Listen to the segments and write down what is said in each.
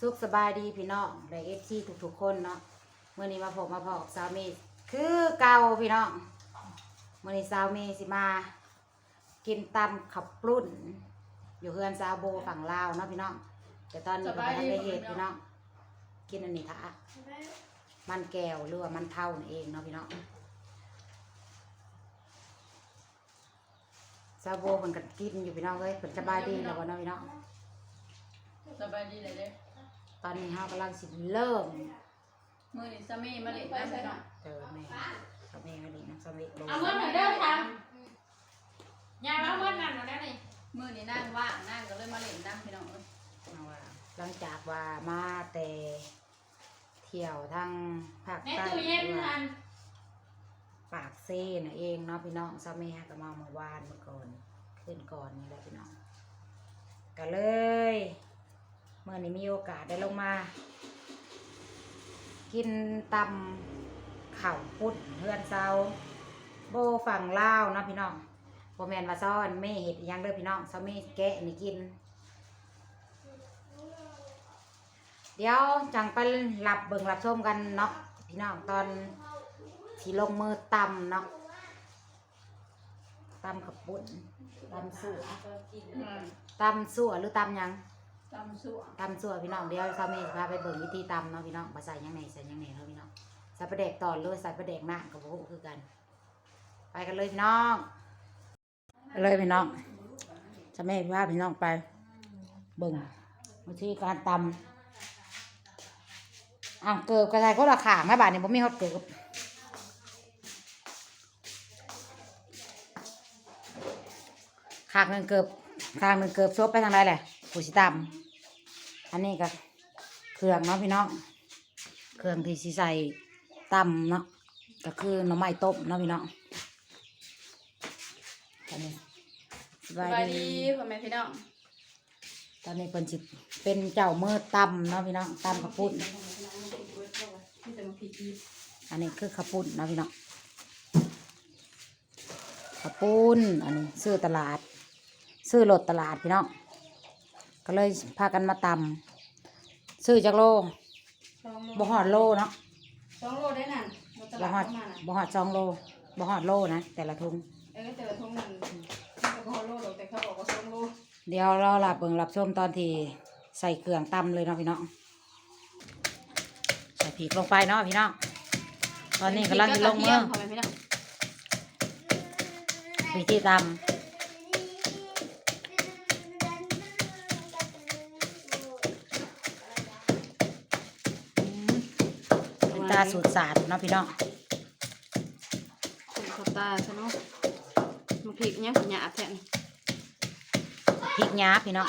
สุขสบายดีพี่น้องและเอฟซีทุกๆคนเนาะเมื่อนี้มาพบมาพอกับสาวเมย์คือเก่าพี่น้องเมื่อนี้สาวเมย์สิมา กินตำขับปรุ่น อยู่เฮือนซาวโบฝั่งลาวเนาะพี่น้องแต่ตอนนี้ก็ไม่ได้เห็ดพี่น้องกินอันนี้ค่ะมันแก้วหรือว่ามันเท่านั่นเองเนาะพี่น้องซาวโบมันก็กินอยู่พี่น้องเลยเพิ่นสบายดีแล้วบ่เนาะพี่น้อง สบายดีเลยเด้ ตอนนี้เรากำลังสิเริ่มมือนี่สามีมาเล่นน้ำพี่น้องเจอแม่สามีมาดีนะสามีลงเอาเงินหน่อยเด้อค่ะยายเอาเงินนั่นหน่อยได้นี่มือนี่นั่งว่างนั่งก็เลยมาเล่นน้ำพี่น้องเอ้ยเอาว่าหลังจากว่ามาแต่เที่ยวทางภาคในใต้ตู้เย็นหรือว่านั่นปากเซ่น่ะเองเนาะพี่น้องสามีก็มาเมื่อวานเมื่อก่อนขึ้นก่อนนี่แหละพี่น้องก็เลยเมื่อนี้มีโอกาสได้ลงมา กินตำเข่าวปุ้นเพื่อนเซาโบฝั่งลาวนะพี่น้องโบแมนว่าซ้อนไม่เห็ดยังเด้อพี่น้องซ้อไม่แกะนี่กิน เดี๋ยวจังไปรับเบิ่งรับชมกันเนาะพี่น้องตอนที่ลงมือตำเนาะตำขับปุ้นตำสั่วตำสั่วหรือตำยัง ตำสั่วตำสัวพี่น้องเดี๋ยวซ้อไม่พาไปเบิ่งวิธีตำเนาะพี่น้องมาใส่ยังไงใส่ยังไงเนาะพี่น้องใส่ประเด็กตอนเลยใส่ประเด็กหน้ากับโบคือกัน ไปกันเลยพี่น้องไปเลยพี่น้องจะไม่พาพี่น้องไป เบิ่งวิธีการตำอะเกิบกระชายก็ราคาแม่บาทเนี่ยผมมีฮอตเกิบขางหนึ่งเกิบขางหนึ่งเกิบซบไปทางใดแหละผู้สิตำ อันนี้ก็เครื่องเนาะพี่น้อง เครื่องที่สิใส่ตำเนาะ ก็คือหน่อไม้ต้มเนาะพี่น้องตอนนี้สสบาบายยดีดีพ่อแม่พี่น้องตอนนี้เป็นสิเป็นเจ้ามือตำเนาะพี่น้องตำข้าวปุ้นที่จะมาผิดอีกอันนี้คือข้าวปุ้นเนาะพี่น้องข้าวปุ้นอันนี้ซื้อตลาด ซื้อรถตลาดพี่น้อง ก็เลยพากันมาตำซื้อจากโลสองโลบ่หอดโลเนาะสองโลได้นั่นบนตบ่ลาดหอดเข้ามาน่ะบ่หอดสองโลบ่หอดโลนะแต่ละทุง เออแต่ละทุ่งนั่นแต่ก็โลหรอกแต่เขาบอกว่าสองโลเดี๋ยวเราหลับเบิ่งหลับชมตอนที่ใส่เครื่องตำเลยเนาะพี่น้องใส่ผีกลงไปเนาะพี่น้องตอนนี้กำลังจะลงมือพ่อแม่พี่น้องวิธีตำเป็นตาสูตรศาสตร์เนาะพี่น้องเป็นข้าวตาใช่เนาะมันพริกเนี่ยหยาบแท้นี่พริกหยาบพี่น้อง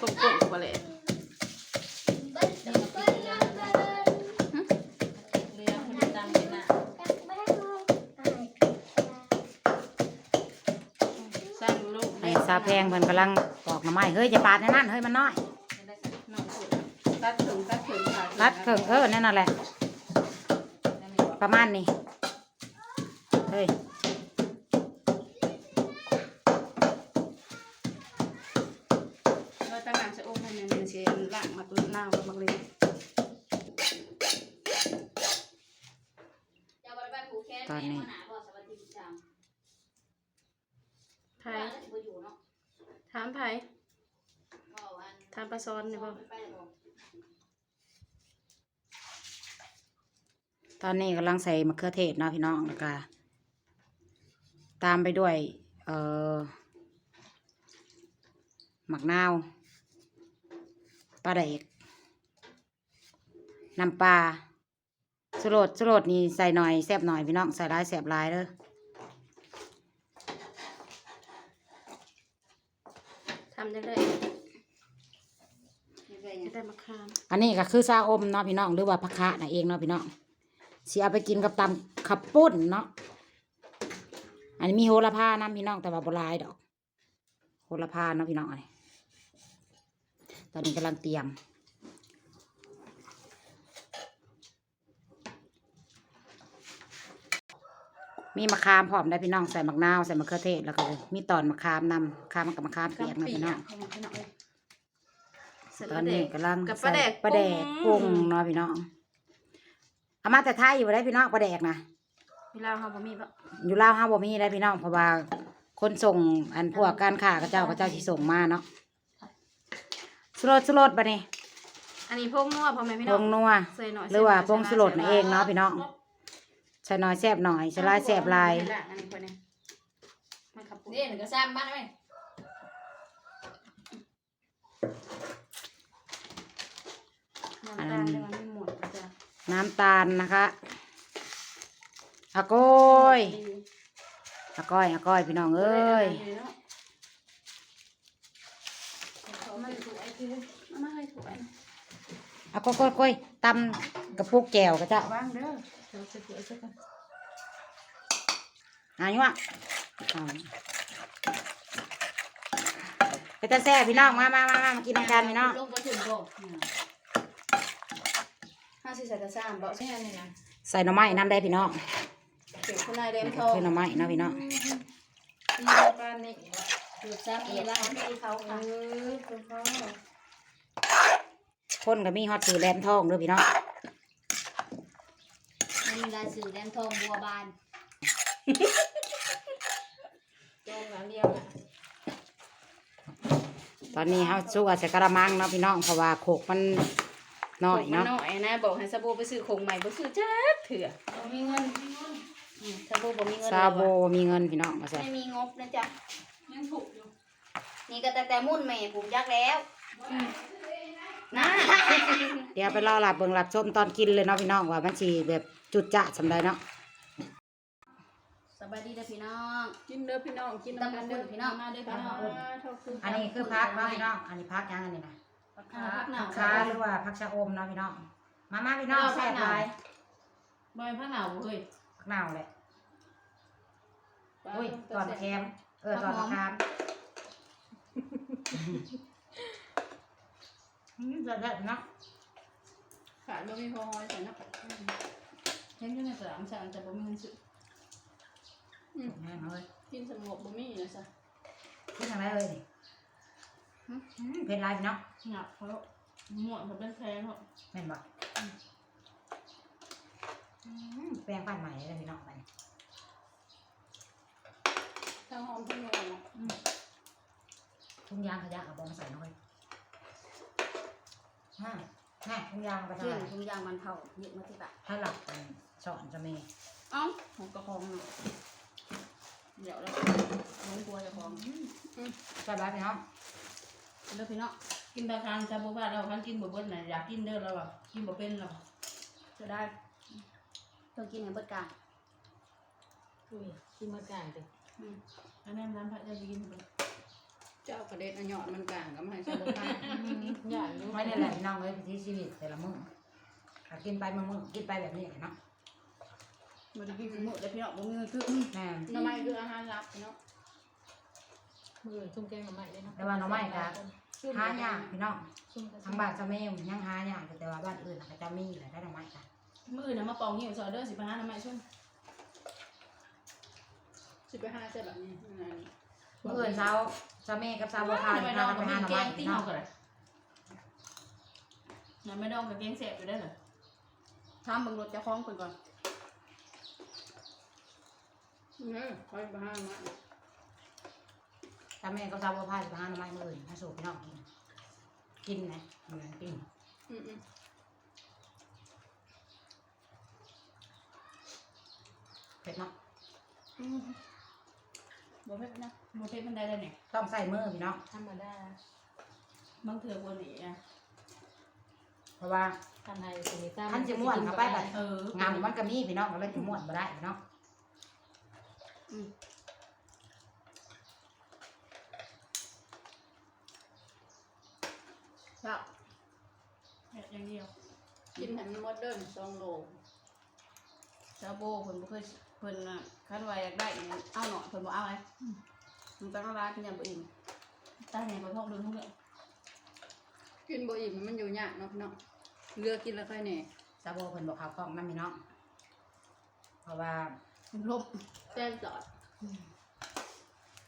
ต้มกุ้งกับอะไรเรียกว่าเป็นน่ะสางลูกไอ้ซาแพงเพิ่นกำลังปอกหน่อไม้เฮ้ยอย่าปาดในนั่นเฮ้ยมันน้อยตัดถึงตัด รัดเครื่องเออนั่นน่ะแหละ ประมาณนี้ เฮ้ยเราตั้งน้ำใส่โอ่งให้มันเสียล่างมาตัวหน้ามาเลยตอนนี้ไทยถามไทยถามปลาซ้อนนี่บ่ ตอนนี้กำลังใส่มะเขือเทศเนาะพี่น้องแล้วก็ตามไปด้วยเอ่อหมักนาวปลาแดกน้ำปลาสโลดสโลดนี่ใส่หน่อยแซ่บหน่อยพี่น้องใส่ร้ายแซ่บหลายเด้อทำได้เลยจะได้มะขามอันนี้ก็คือซาอมเนาะพี่น้องหรือว่าผักคะน่ะเองเนาะพี่น้อง สิเอาไปกินกับตำขับปุ้นเนาะอันนี้มีโหระพานะพี่น้องแต่ว่าโบราณดอก โหระพาเนาะพี่น้องอันนี้ตอนนี้กำลังเตรียมมีมะขามพร้อมได้พี่น้องใส่มะนาวใส่มะเขือเทศแล้วก็มีตอนมะขามนำมะขามกับมะขามเปียกเนาะพี่น้องเข้ามาพี่น้องเลยใส่ตปอลานแดนี้กกำลังกับปลาแดกใส่ปลาแดกปรุกุ้งงเนาะพี่น้อง เอามาแต่ไทยอยู่ได้พี่น้องปลาแดกนะเวลาเฮาบ่มีบ่อยู่ลาวห้าบ่มีได้พี่น้องเพราะว่าคนส่งอันพวกการค้ากับเจ้ากับเจ้าสิส่งมาเนาะสโลดสโลดบัดนี้อันนี้พงนัวพ่อแม่พี่พน้องงนัวใส่หน่อยหรือว่าพงใสโลดนั่นเองเนาะพี่น้องใส่น้อยแซ่บหน่อยใส่หลายแซ่บหลายอันนี้คนนี้มันขับปุ่นนี่หนึ่งก็ซ้ำบ้านไหมน้ำตาลเดี๋ยวมันไม่หมดจ้ะ น้ำตาลนะคะอาก้อยอาก้อยอาก้อยพี่น้องเอ้ยอากไอ้ที่เอามาให้ถูกไอ้นะก้อยก้อยก้อยตำกระปุกแก้วกับเจ้าวางเด้อเดี๋ยวะไอ้สักกันอายุอะไปตาแซ่พี่น้องมามามามามากินน้ำกันพี่น้อง ลงไปถึงโลก ห้า สิบใส่กระซ้ำบ่ใช่แค่นี้นะใส่หน่อไม้น้ำได้พี่น้องเก็บคุณนายเดมทองคือหน่อไม้เนาะพี่น้องมีปลาเน็กถือซ้ำเอีอียกแล้แล้ววพี่เขาค่ะเออคุณพ่อคนก็มีฮอตสื่อแลมทองเด้วยพี่น้องมันมีลายสื่อแดงทองบัวบานจงหลังเดียวนะตอนนี้เฮาสู้กับใส่กระมังเนาะพี่น้องเพราะว่าโขกมัน น้อยเนาะเนาะน้อยนะบอกให้สบู่ไปซื้อคงใหม่บ่ซื้อจ้าเถื่อบ่มีเงินอืมสบู่บ่มีเงินซาโบมีเงินพี่น้องมาใส่ไม่มีงบนะจ๊ะยังถูกอยู่นี่ก็แต่แต่มุ่นแม่ผมยักแล้วนะเดี๋ยวไปรอหลับเบิ่งหลับชมตอนกินเลยเนาะพี่น้องว่ามันสิแบบจุดจะสำใดเนาะสบายดีเด้อพี่น้องกินเด้อพี่น้องกินตำบักหุ่งพี่น้องมาเด้อพี่น้องอันนี้คือพักเนาะพี่น้องอันนี้พักยังอันนี้นะ ผักขาผักหนาพักค้าหรือว่าพักชะอมเนาะพี่น้อง มามาพี่น้องแซ่บหลายบอยผ้าหนาวเฮ้ยพักหนาวแหละอุ้ยตอนแคมเออตอนมะขามอืมแซ่บๆเนาะขาดบ่มีพอหอยใส่นะเห็นอยู่ในสนามฉันแต่บ่มีเงินซื้อแม่งเอ้ยกินสงบบ่มีนะซะพูดทางไหนเอ้ยนี่อืม เผ็ดหลายพี่น้องหนักเขาหมดเขาเป็นแพงเขาแม่นบ่อืมแปลงปั้นใหม่เลยพี่น้องไปทั้งหอมทั้งนัวนะทุ่งยางขยะกับบอมาใส่หน่อยฮะแม่ทุ่งยางเอาไปทำเชื่ออะไรทุกอย่างมันเผาเยอะมาที่บะถ้าหลับเป็นสอนจะมีเอ้าของกระพองน่ะเดี๋ยวเราน้องกลัวจะพองใช่ไหมพี่น้อง เด้อพี่น้องกินตะคางจะบ่ว่าเราคันกินบ่เบิดน่ะอยากกินเด้อเราอะกินบ่เป็นเราจะได้ต้องกินให้เบิดกลางอุ้ยกินมากลางเด้ออืมอันนั้นน้ำพระจะกินบ่เจ้ากระเด็ดอันหยอดมันกลางก็ไม่ให้ใส่บ่กลางอยากอยู่ไม่ได้แหละพี่น้องเลยที่ชีวิตแต่ละมื้อถ้ากินไปมื้อมื้อกินไปแบบนี้แหละเนาะมันจะกินหมดเลยพี่น้องบ่มีเงินซื้อแม่ หน่อไม้คืออาหารหลักเนาะ มือทุ่มแกงหน่อไม้เลยเนาะแต่ว่าหน้องไม้ก็ หายากพี่น้องซุ่มกระทางบ้านจะไม่ยังหายากแต่ว่าบ้านอื่นน่ะก็จะมีแหละได้หน้องไม้ค่ะมือน่ะมาปองหิวซอยเด้อสิไปหาหน่อไม้ซุ่มสิไปหาใช่แบบนี้นั่นน่ะนี่เมื่ออื่นเช้าเช้าแม่กับเช้าบัวหขาวน่อจะไม้พาดองกันกับไปมีหาหน่อแกไม้งที่พี่เฮาน้องก็ได้หน่อไม้ดองกับแกงแซ่บอยู่ได้อเหรอทำเบิ่งรถเจ้าของเพิ่นก่อน เออคอยไปหามา เช้าแม่กับเช้าบัวขาวจะไปหาหน่อไม้มืออื่นให้สู่พี่น้องกิน กินนะเหมือนกินอืมเผ็ดเนาะอืมบ่เผ็ดนะบ่เผ็ดมันได้แล้วเนี่ยต้องใส่มือพี่น้องธรรมดาบางเถื่อบ่หนีอะเพราะว่าทำไทยสิมีตาท่านจะม่วนเข้าไปแบบเอองามมันก็มีพี่น้องก็เลยจะม่วนบ่ได้พี่น้อง ครับเผ็ดอย่างเดียวกินให้มันหมดเด้อสองโลชาโบเพิ่นบ่เคยเพิ่นน่ะคันว่าอยากได้นี่เอาหน่อยเพิ่นบ่เอาเลยมันต้องร้านเพิ่นยังบ่อิ่มตาไหนบ่ท้องเดือดท้องเดือดกินบ่อิ่มมันอยู่ยากเนาะพี่น้องเลือกกินแล้วค่อยแหน่ซาโบเพิ่นบอกข่าวกล้องนั่นพี่น้องเพราะว่ามันลบแจ้งจอด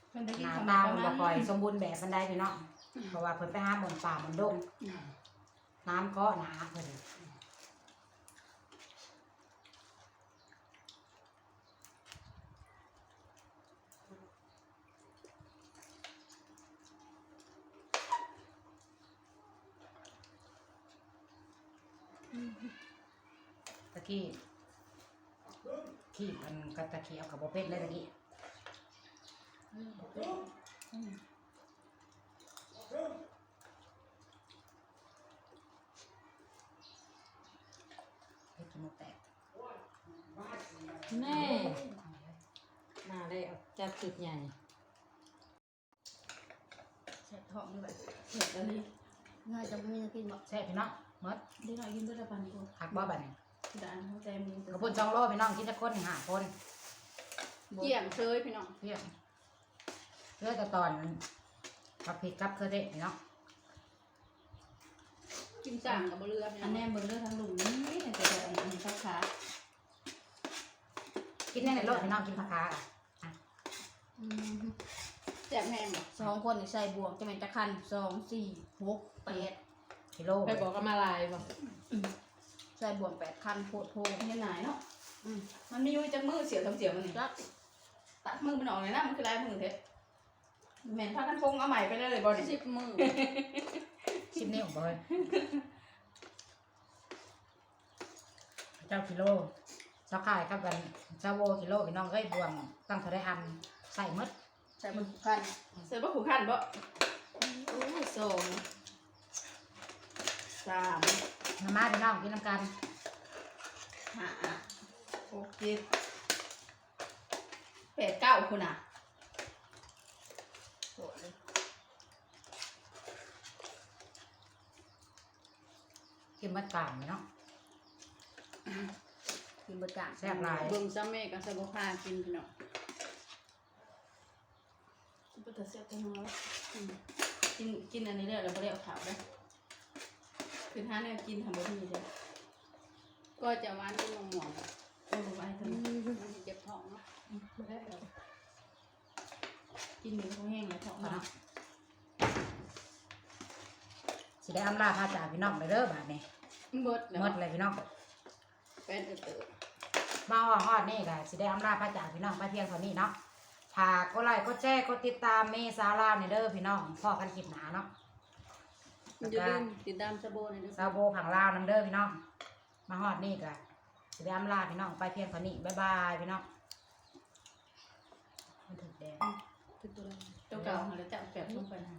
เพิ่นได้หกินน้าข้าวตาปเพิ่นระบ่มาณค่อยสมบูรณ์แบบปานใดพี่น้อง เพราะว่าเพิ่นไปหาหมนป่าหมนดงน้ำก็หนาเพิ่นตะกี้ขี้มันกระตะเคียวกับโบเป็ดเลยตะกี้ เฮ็ดจมูกแตก แม่มาได้เอาจับจุดใหญ่แซ่บท้องด้วยเผ็ดอันนี้ง่ายจะไม่มีจะกินบ่แซ่บพี่น้องหมดเดี๋ยวหน่อยกินด้วยละพันกูหักบ่บัดนี้ด่านเขาใจมีกระปุนจองโลพี่น้องกินจักคนนี่ห้าคนเกี่ยงเชยพี่น้องเพียงเพื่อแต่ตอนกับพริกกับเครือเทศพี่น้องกินสั่งกับบเรือพี่น้อัอนงแนมเบิ่งเรื่องทางหลุมนี่แต่แต่อันนี้ขาขา กินแน่ในรถพี่น้องกินผักกาดอะแซ่บแห้งบ่สองคนนี่ใส่บวกจะเป็นจะคันสองสี่หกแปดกิโลไปบอกก็มาลายบอกใส่บวกแปดคันโพดโพยังไงเนาะอืมมันมีอยู่จักมือเสียวทำเสียวมันนี่จักตัดมือมันออกเลยนะมันคือลายมือเทะแม่นพากันฟงเอาใหม่ไปเลยบ่สิบมือชิมนี่ของเลยเจ้ากิโล เจ้าขายครับกันเจ้าโวกิโลพี่น้องเอ้ยบวงตั้งเท่าได้อันใส่หมดใส่มือผูกพันใส่บ่ผูกพันบ่โอ้ยสองสามมามาพี่น้องกินน้ำกันห้าหกเจ็ดแปดเก้าคุณอะโหดเลยกินมัดกลางพี่น้อง กินเบิดกลางแซ่บหลาย เบิ่งซ้ำแม่กับใส่บ่พากินพี่น้องกินเบิดแต่เสียจังเลยอืมกินกินอันนี้เด้อแล้วบ่ได้เอาขาวเด้อคือหาแนวกินทำบ่มีเด้อก็จะหวานกินมะม่วงโอ้ไว้ทำไมมันสิเจ็บท้องเนาะบ่ได้เอากินหมูเขาแห้งแล้วท้องพี่มาน้องสิได้อำลาพาจากพี่น้องไปเด้อบาดนี้เบิดแล้วหมดเลยพี่น้องแป้ นเตอมาฮอดฮอดนี่ก็สิได้อำลาพระจากพี่น้องไปเพียงเท่านี้เนาะฝากกดไลค์กดแชร์กดติดตามเมษาลาวในเด้อพี่น้องพ่อกันคลิปหนาเนาะอย่าลืมติดตามสะโบในอยเด้อซาโบผังลาวนํเด้อพี่น้อง มาฮอดนี่ก็สิได้อำลาพี่น้องไปเพียงเท่านี้บ๊ายบายพี่น้องมันถึงแดงติดตัวเราตัวเก่าหาแล้วจะเอาแปบลงไปนะ